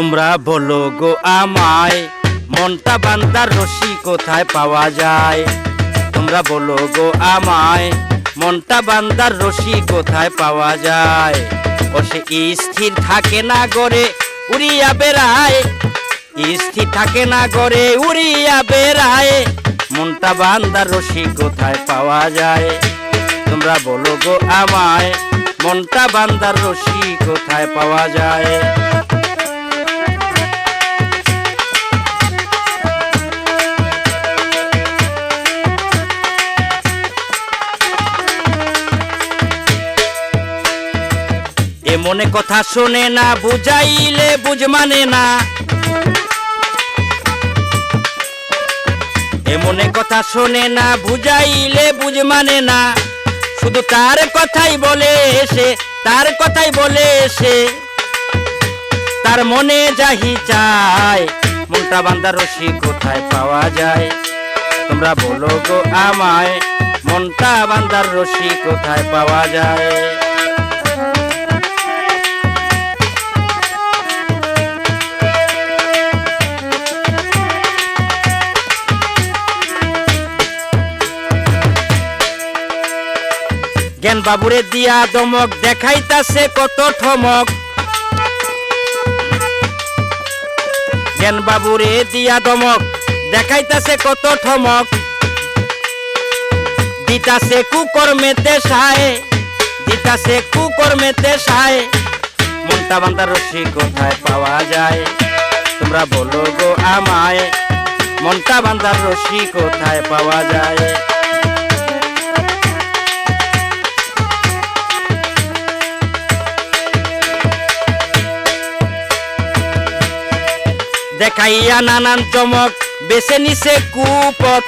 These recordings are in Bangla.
তোমরা বলো গো আমায়, মনটা বান্দার রশি কোথায় পাওয়া যায়? তোমরা বলো গো আমায়, মনটা বান্দার রশি কোথায় পাওয়া যায়? ও সে স্থির থাকে না গড়ে, উড়িয়া বেড়ায়। স্থির থাকে না গড়ে, উড়িয়া বেড়ায়। মনটা বান্দার রশি কোথায় পাওয়া যায়? তোমরা বলো গো আমায়, মনটা বান্দার রশি কোথায় পাওয়া যায়? এ মনে কথা শোনে না, বুঝাইলে বুঝ মানে না। এমনে কথা শোনে না, বুঝাইলে বুঝ মানে না। শুধু তার কথাই বলে এসে, তার কথাই বলে এসে। তার মনে যাহি চায়, মনটা বান্দার রশি কোথায় পাওয়া যায়? তোমরা বলো গো আমায়, মনটা বান্দার রশি কোথায় পাওয়া যায়? জ্ঞান বাবুরে দিয়া দমক দেখাইতাছে কত ঠমক। জ্ঞান বাবুরে দিয়া দমক দেখাইতাছে কত ঠমক। দিতাছে কুকর্মেতে সায়, দিতাছে কুকর্মেতে সায়। মনটা বান্দার রশি কোথায় পাওয়া যায়? তোমরা বলো গো আমায়, মনটা বান্দার রশি কোথায় পাওয়া যায়? দেখাইয়া নানান চমক, বেছে নিছে কুপথ।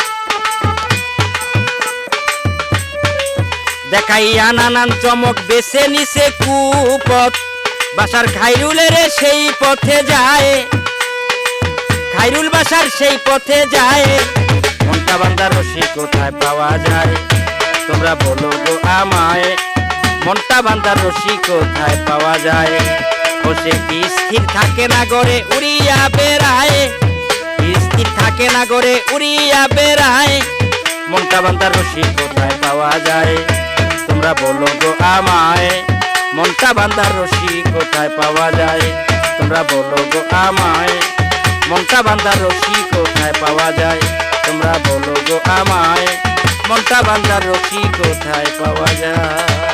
দেখাইয়া নানান চমক, বেছে নিছে কুপথ। বাসার খাইরুলের সেই পথে যায়। খাইরুল বাসার সেই পথে যায়। মনটা বান্দার রশি কোথায় পাওয়া যায়? তোমরা বলো গো আমায়। মনটা বান্দার রশি কোথায় পাওয়া যায়? স্থির থাকে না গড়ে, উড়িয়া বেড়ায়। স্থির থাকে না গড়ে, উড়িয়া বেড়ায়। মনটা বান্দার রশি কোথায় পাওয়া যায়? তোমরা বলো গো আমায়, মনটা বান্দার রশি কোথায় পাওয়া যায়? তোমরা বলো গো আমায়, মনটা বান্দার রশি কোথায় পাওয়া যায়? তোমরা বলো গো আমায়, মনটা বান্দার রশি কোথায় পাওয়া যায়?